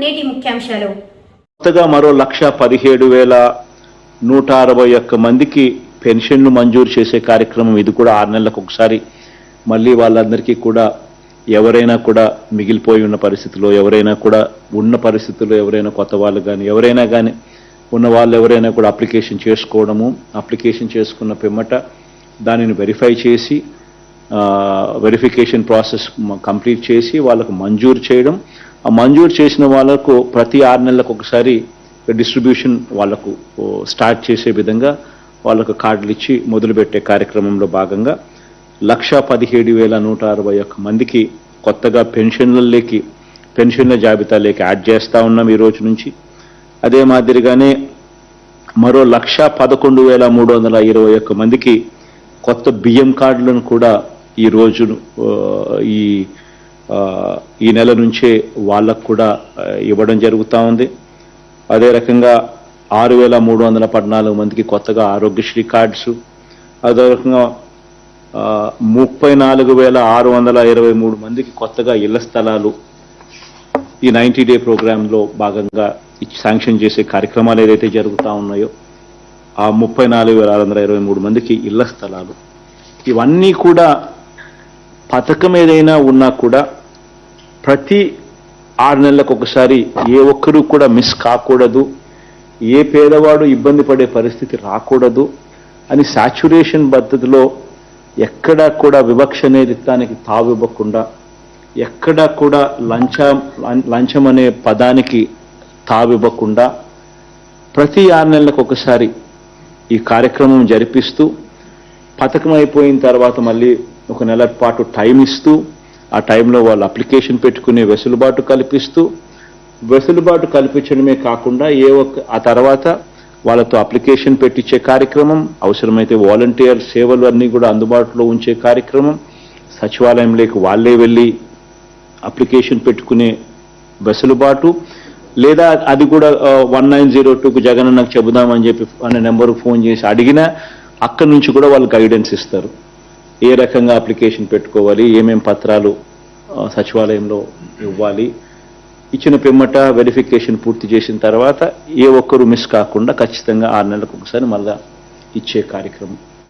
నేటి ముఖ్యాంశాలు. కొత్తగా మరో లక్ష పదిహేడు వేల నూట అరవై ఒక్క మందికి పెన్షన్లు మంజూరు చేసే కార్యక్రమం ఇది కూడా ఆరు నెలలకు ఒకసారి. మళ్ళీ వాళ్ళందరికీ కూడా ఎవరైనా కూడా మిగిలిపోయి ఉన్న పరిస్థితిలో ఎవరైనా కూడా ఉన్న పరిస్థితుల్లో ఎవరైనా కొత్త వాళ్ళు కానీ ఎవరైనా కానీ ఉన్న వాళ్ళు ఎవరైనా కూడా అప్లికేషన్ చేసుకోవడము అప్లికేషన్ చేసుకున్న పిమ్మట దానిని వెరిఫై చేసి వెరిఫికేషన్ ప్రాసెస్ కంప్లీట్ చేసి వాళ్ళకు మంజూరు చేయడం. ఆ మంజూరు చేసిన వాళ్ళకు ప్రతి ఆరు నెలలకు ఒకసారి డిస్ట్రిబ్యూషన్ వాళ్ళకు స్టార్ట్ చేసే విధంగా వాళ్ళకు కార్డులు ఇచ్చి మొదలుపెట్టే కార్యక్రమంలో భాగంగా లక్ష పదిహేడు వేల నూట అరవై ఒక్క మందికి కొత్తగా పెన్షన్లలోకి పెన్షన్ల జాబితాలోకి యాడ్ చేస్తూ ఉన్నాం ఈ రోజు నుంచి. అదే మాదిరిగానే మరో లక్ష పదకొండు వేల మూడు వందల ఇరవై ఒక్క మందికి కొత్త బియ్యం కార్డులను కూడా ఈ రోజు ఈ ఈ నెల నుంచే వాళ్ళకు కూడా ఇవ్వడం జరుగుతూ ఉంది. అదే రకంగా ఆరు వేల మూడు వందల పద్నాలుగు మందికి కొత్తగా ఆరోగ్యశ్రీ కార్డ్స్. అదే రకంగా ముప్పై నాలుగు వేల ఆరు వందల ఇరవై మూడు మందికి కొత్తగా ఇళ్ళ స్థలాలు ఈ నైంటీ డే ప్రోగ్రాంలో భాగంగా శాంక్షన్ చేసే కార్యక్రమాలు ఏదైతే జరుగుతూ ఉన్నాయో ఆ ముప్పై నాలుగు వేల ఆరు వందల ఇరవై మూడు మందికి ఇళ్ళ స్థలాలు. ఇవన్నీ కూడా పథకం ఏదైనా ఉన్నా కూడా ప్రతి ఆరు నెలలకు ఒకసారి ఏ ఒక్కరూ కూడా మిస్ కాకూడదు. ఏ పేదవాడు ఇబ్బంది పడే పరిస్థితి రాకూడదు అని సాచురేషన్ పద్ధతిలో ఎక్కడా కూడా వివక్ష అనేది దానికి తావివ్వకుండా ఎక్కడా కూడా లంచం లంచం అనే పదానికి తావివ్వకుండా ప్రతి ఆరు నెలలకు ఒకసారి ఈ కార్యక్రమం జరిపిస్తూ పథకం అయిపోయిన తర్వాత మళ్ళీ ఒక నెల పాటు టైం ఇస్తూ ఆ టైంలో వాళ్ళు అప్లికేషన్ పెట్టుకునే వెసులుబాటు కల్పిస్తూ వెసులుబాటు కల్పించడమే కాకుండా ఏ ఒక్క ఆ తర్వాత వాళ్ళతో అప్లికేషన్ పెట్టించే కార్యక్రమం అవసరమైతే వాలంటీర్ సేవలు అన్నీ కూడా అందుబాటులో ఉంచే కార్యక్రమం సచివాలయంలోకి వాళ్ళే వెళ్ళి అప్లికేషన్ పెట్టుకునే వెసులుబాటు లేదా అది కూడా వన్ నైన్ జీరో టూకు జగన్ నాకు చెబుదామని చెప్పి అనే నెంబర్ ఫోన్ చేసి అడిగినా అక్కడి నుంచి కూడా వాళ్ళు గైడెన్స్ ఇస్తారు. ఏ రకంగా అప్లికేషన్ పెట్టుకోవాలి ఏమేం పత్రాలు సచివాలయంలో ఇవ్వాలి. ఇచ్చిన పిమ్మట వెరిఫికేషన్ పూర్తి చేసిన తర్వాత ఏ ఒక్కరు మిస్ కాకుండా ఖచ్చితంగా ఆరు నెలలకు ఒకసారి మళ్ళా ఇచ్చే కార్యక్రమం.